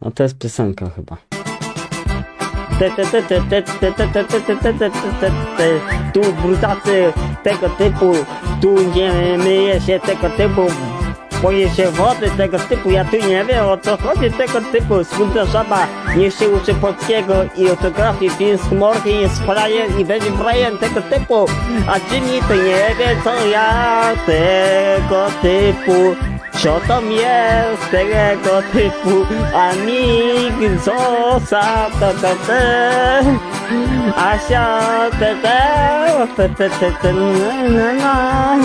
No to jest piosenka chyba. Tu brutacy tego typu, tu nie myje się tego typu boję się wody tego typu, ja tu nie wiem o co chodzi tego typu, smutna żaba, niech się uczy polskiego i ortografii, film z morgi jest frajer i będzie Brian tego typu, a Jimmy to nie wie co ja tego typu. Co tam jest tego typu Amig, Zosa, ta ta ta Asia, te te te te te te na na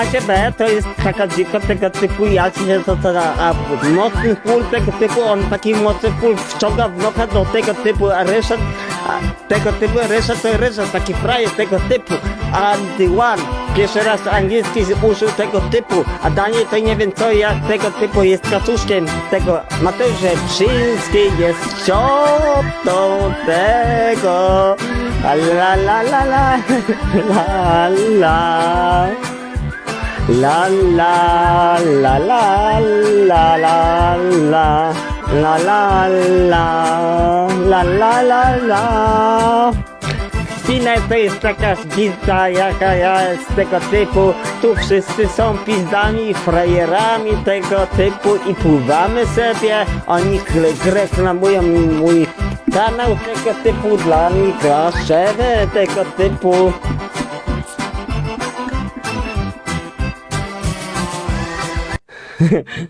ACB to jest taka dzika tego typu, ja ci się to teraz, a mocny pól tego typu, on taki mocny pól wciąga w nocha do tego typu, a Ryszard, a tego typu, Ryszard to Ryszard, taki frajer tego typu, a The One, pierwszy raz angielski użył tego typu, a Daniel to nie wiem co ja tego typu jest kaczuszkiem tego, Mateusz Rzeczyński jest ciotą tego, La la la la la la la La la la la la la la La la la la la la la to jest taka zbita jaka ja z tego typu Tu wszyscy są pizdami, frajerami tego typu I pływamy sobie Oni reklamują mój Kanałkę typu dla Nika, szerę tego typu.